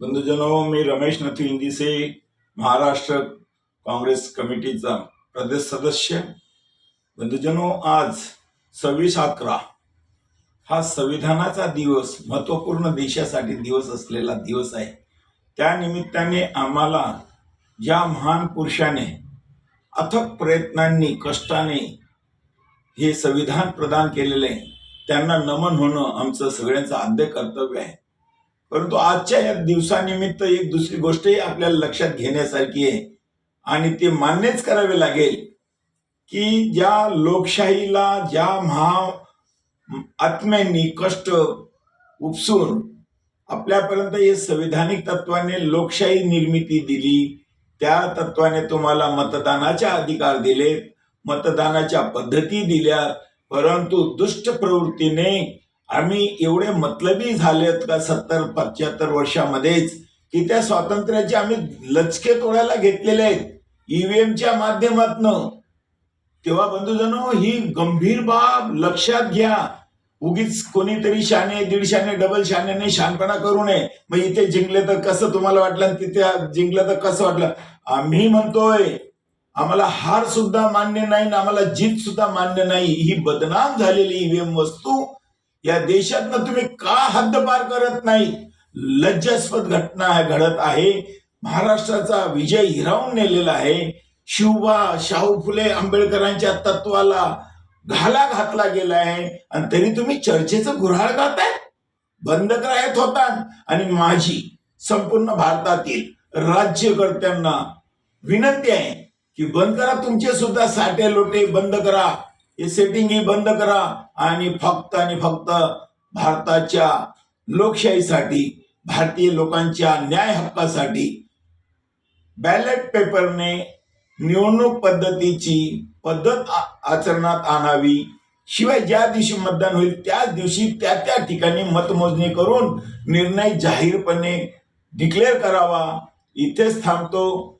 बंधुजनो मी रमेश नथी इंदिसे महाराष्ट्र काँग्रेस कमिटीचा प्रदेश सदस्य. बंधुजनो आज सव्वीस अकरा हा संविधानाचा दिवस महत्त्वपूर्ण देशासाठी दिवस असलेला दिवस आहे. त्या निमित्ताने आम्हाला ज्या महान पुरुषाने अथक प्रयत्नांनी कष्टाने हे संविधान प्रदान केलेले आहे त्यांना नमन होणं आमचं सगळ्यांचं आद्य कर्तव्य आहे. परंतु आजच्या या दिवसानिमित्त एक दुसरी गोष्टही आपल्याला लक्षात घेण्यासारखी आहे. आणि ते मान्यच करावे लागेल की ज्या लोकशाहीला ज्या महा आत्म्यांनी कष्ट उपसून आपल्यापर्यंत हे संविधानिक तत्वाने लोकशाही निर्मिती दिली त्या तत्वाने तुम्हाला मतदानाचे अधिकार दिलेत मतदानाच्या पद्धती दिल्या परंतु दुष्ट प्रवृत्तीने आम्ही एवढे मतलबी झालेत का सत्तर पंच्याहत्तर वर्षामध्येच की त्या स्वातंत्र्याचे आम्ही लचके तोडायला घेतलेले आहेत. ईव्हीएमच्या माध्यमातनं. तेव्हा बंधुजनो ही गंभीर बाब लक्षात घ्या. उगीच कोणीतरी शाने दीड शाने डबल शान्याने शानपणा करू नये. मग इथे जिंकले तर कसं तुम्हाला वाटलं आणि तिथे जिंकलं तर कसं वाटलं? आम्ही म्हणतोय आम्हाला हार सुद्धा मान्य नाही आणि आम्हाला जीत सुद्धा मान्य नाही. ही बदनाम झालेली ईव्हीएम वस्तू. या देशातनं तुम्ही का हद्दपार करत नाही? लज्जास्पद घटना घडत आहे. महाराष्ट्राचा विजय हिरावून नेलेला आहे. शिवबा शाहू फुले आंबेडकरांच्या तत्वाला घाला घातला गेला आहे. आणि तरी तुम्ही चर्चेचं गुऱ्हाळ गाताय? बंद करायत होता आणि माझी संपूर्ण भारतातील राज्यकर्त्यांना विनंती आहे की बंद करा. तुमचे सुद्धा साठे लोटे बंद करा. हे सेटिंग ही बंद करा आणि फक्त आणि फक्त भारताच्या लोकशाहीसाठी भारतीय लोकांच्या न्याय हक्कासाठी बॅलेट पेपरने निवडणूक पद्धतीची पद्धत आचरणात आणावी. शिवाय ज्या दिवशी मतदान होईल त्याच दिवशी त्या त्या ठिकाणी मतमोजणी करून निर्णय जाहीरपणे डिक्लेअर करावा. इथेच थांबतो.